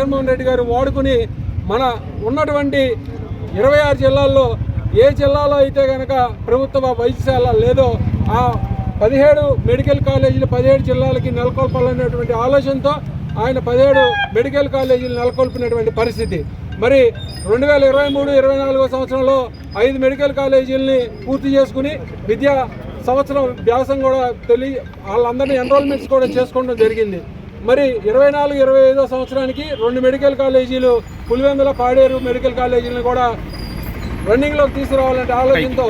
జగన్మోహన్ రెడ్డి గారు వాడుకుని మన ఉన్నటువంటి ఇరవై ఆరు జిల్లాల్లో ఏ జిల్లాలో అయితే కనుక ప్రభుత్వ వైద్యశాల లేదో ఆ పదిహేడు మెడికల్ కాలేజీలు పదిహేడు జిల్లాలకి నెలకొల్పాలనేటువంటి ఆలోచనతో ఆయన పదిహేడు మెడికల్ కాలేజీలు నెలకొల్పినటువంటి పరిస్థితి. మరి రెండు వేల ఇరవై మూడు ఇరవై నాలుగో సంవత్సరంలో ఐదు మెడికల్ కాలేజీలని పూర్తి చేసుకుని విద్యా సంవత్సరం వ్యాసం కూడా తెలియ వాళ్ళందరినీ ఎన్రోల్మెంట్స్ కూడా చేసుకోవడం జరిగింది. మరి ఇరవై నాలుగు ఇరవై ఐదో సంవత్సరానికి రెండు మెడికల్ కాలేజీలు పులివెందుల పాడేరు మెడికల్ కాలేజీలను కూడా రన్నింగ్లోకి తీసుకురావాలంటే ఆలోచనతో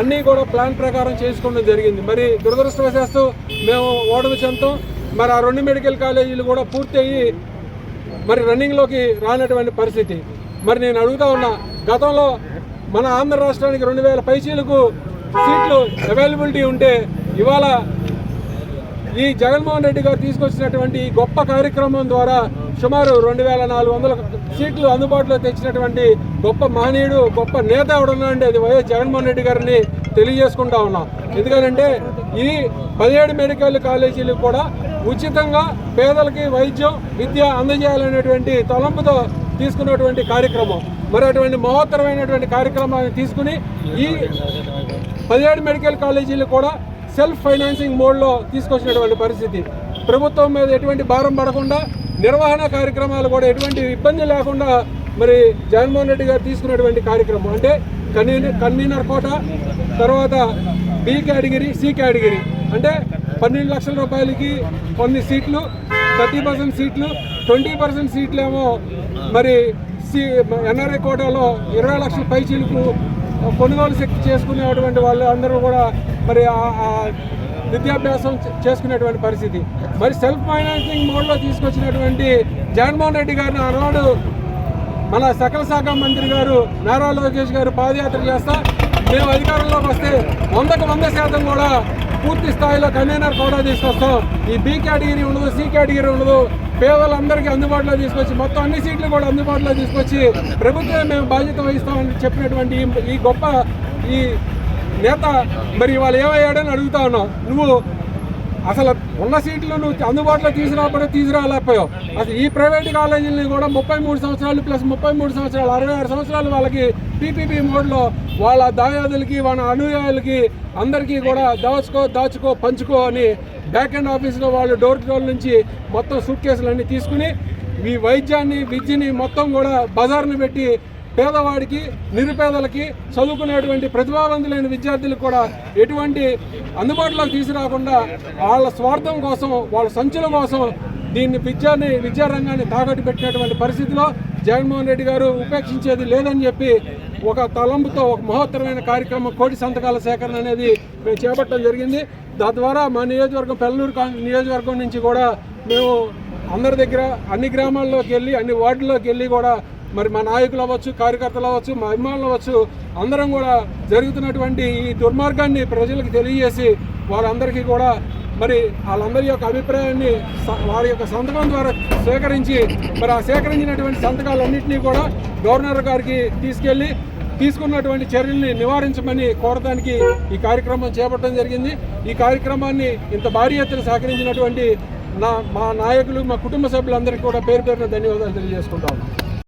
అన్నీ కూడా ప్లాన్ ప్రకారం చేసుకోవడం జరిగింది. మరి దురదృష్టవశాస్తు మేము ఓటమి చెందుతాం. మరి ఆ రెండు మెడికల్ కాలేజీలు కూడా పూర్తి అయ్యి మరి రన్నింగ్లోకి రానటువంటి పరిస్థితి. మరి నేను అడుగుతా ఉన్నా గతంలో మన ఆంధ్ర రాష్ట్రానికి రెండు వేల పైచీలకు సీట్లు అవైలబిలిటీ ఉంటే ఇవాళ ఈ జగన్మోహన్ రెడ్డి గారు తీసుకొచ్చినటువంటి గొప్ప కార్యక్రమం ద్వారా సుమారు రెండు వేల నాలుగు వందల సీట్లు అందుబాటులో తెచ్చినటువంటి గొప్ప మహనీయుడు గొప్ప నేత ఎవడున్నాడంటే అది వైఎస్ జగన్మోహన్ రెడ్డి గారిని తెలియజేసుకుంటా ఉన్నాం. ఎందుకంటే ఈ పదిహేడు మెడికల్ కాలేజీలు కూడా ఉచితంగా పేదలకి వైద్యం విద్య అందజేయాలనేటువంటి తలంపుతో తీసుకున్నటువంటి కార్యక్రమం. మరి అటువంటి మహోత్తరమైనటువంటి కార్యక్రమాన్ని తీసుకుని ఈ పదిహేడు మెడికల్ కాలేజీలు కూడా సెల్ఫ్ ఫైనాన్సింగ్ మోడ్లో తీసుకొచ్చినటువంటి పరిస్థితి. ప్రభుత్వం మీద ఎటువంటి భారం పడకుండా నిర్వహణ కార్యక్రమాలు కూడా ఎటువంటి ఇబ్బంది లేకుండా మరి జగన్మోహన్ రెడ్డి గారు తీసుకున్నటువంటి కార్యక్రమం. అంటే కన్వీనర్ కన్వీనర్ కోట తర్వాత బి కేటగిరీ సి కేటగిరీ. అంటే పన్నెండు లక్షల రూపాయలకి కొన్ని సీట్లు థర్టీ పర్సెంట్ సీట్లు ట్వంటీ పర్సెంట్ సీట్లు ఏమో మరి సి ఎన్ఆర్ఐ కోటాలో ఇరవై లక్షల పైచీలకు కొనుగోలు శక్తి చేసుకునేటువంటి వాళ్ళు అందరూ కూడా మరి విద్యాభ్యాసం చేసుకునేటువంటి పరిస్థితి. మరి సెల్ఫ్ ఫైనాన్సింగ్ మోడ్లో తీసుకొచ్చినటువంటి జగన్మోహన్ రెడ్డి గారిని ఆనాడు మన సకల శాఖ మంత్రి గారు నారా లోకేష్ గారు పాదయాత్ర చేస్తా మేము అధికారంలోకి వస్తే వందకు వంద శాతం కూడా పూర్తి స్థాయిలో కన్వీనర్ కూడా తీసుకొస్తాం. ఈ బి కేటగిరీ ఉండదు సి కేటగిరీ ఉండదు. పేదలందరికీ అందుబాటులో తీసుకొచ్చి మొత్తం అన్ని సీట్లు కూడా అందుబాటులో తీసుకొచ్చి ప్రభుత్వం మేము బాధ్యత వహిస్తామని చెప్పినటువంటి ఈ గొప్ప ఈ నేత మరి ఇవాళ ఏమయ్యాడని అడుగుతా ఉన్నావు. నువ్వు అసలు ఉన్న సీట్లు నువ్వు అందుబాటులో తీసుకురాకపోతే తీసుకురాలేకపోయావు. అసలు ఈ ప్రైవేట్ కాలేజీలని కూడా ముప్పై మూడు సంవత్సరాలు ప్లస్ ముప్పై మూడు సంవత్సరాలు అరవై ఆరు సంవత్సరాలు వాళ్ళకి పీపీపీ మోడ్లో వాళ్ళ దాయాదులకి వాళ్ళ అనుయాయులకి అందరికీ కూడా దాచుకో దాచుకో పంచుకో అని బ్యాక్ అండ్ ఆఫీస్లో వాళ్ళు డోర్ టు డోర్ నుంచి మొత్తం సూట్ కేసులన్నీ తీసుకుని మీ వైద్యాన్ని విద్యని మొత్తం కూడా బజార్ని పెట్టి పేదవాడికి నిరుపేదలకి చదువుకునేటువంటి ప్రతిభావంతులైన విద్యార్థులకు కూడా ఎటువంటి అందుబాటులోకి తీసుకురాకుండా వాళ్ళ స్వార్థం కోసం వాళ్ళ సంచుల కోసం దీన్ని విద్యాన్ని విద్యారంగాన్ని తాకట్టు పెట్టినటువంటి పరిస్థితిలో జగన్మోహన్ రెడ్డి గారు ఉపేక్షించేది లేదని చెప్పి ఒక తలంపుతో ఒక మహోత్తరమైన కార్యక్రమం కోటి సంతకాల సేకరణ అనేది మేము చేపట్టడం జరిగింది. తద్వారా మా నియోజకవర్గం పెల్లూరు నియోజకవర్గం నుంచి కూడా మేము అందరి దగ్గర అన్ని గ్రామాల్లోకి వెళ్ళి అన్ని వార్డుల్లోకి వెళ్ళి కూడా మరి మా నాయకులు అవ్వచ్చు కార్యకర్తలు అవ్వచ్చు మా అభిమానులు అవ్వచ్చు అందరం కూడా జరుగుతున్నటువంటి ఈ దుర్మార్గాన్ని ప్రజలకు తెలియజేసి వాళ్ళందరికీ కూడా మరి వాళ్ళందరి యొక్క అభిప్రాయాన్ని స- వారి యొక్క సంతకం ద్వారా సేకరించి మరి ఆ సేకరించినటువంటి సంతకాలన్నింటినీ కూడా గవర్నర్ గారికి తీసుకెళ్ళి తీసుకున్నటువంటి చర్యల్ని నివారించమని కోరడానికి ఈ కార్యక్రమం చేపట్టడం జరిగింది. ఈ కార్యక్రమాన్ని ఇంత భారీ ఎత్తున సహకరించినటువంటి నా మా నాయకులు మా కుటుంబ సభ్యులందరికీ కూడా పేరు పేరున ధన్యవాదాలు తెలియజేసుకుంటాను.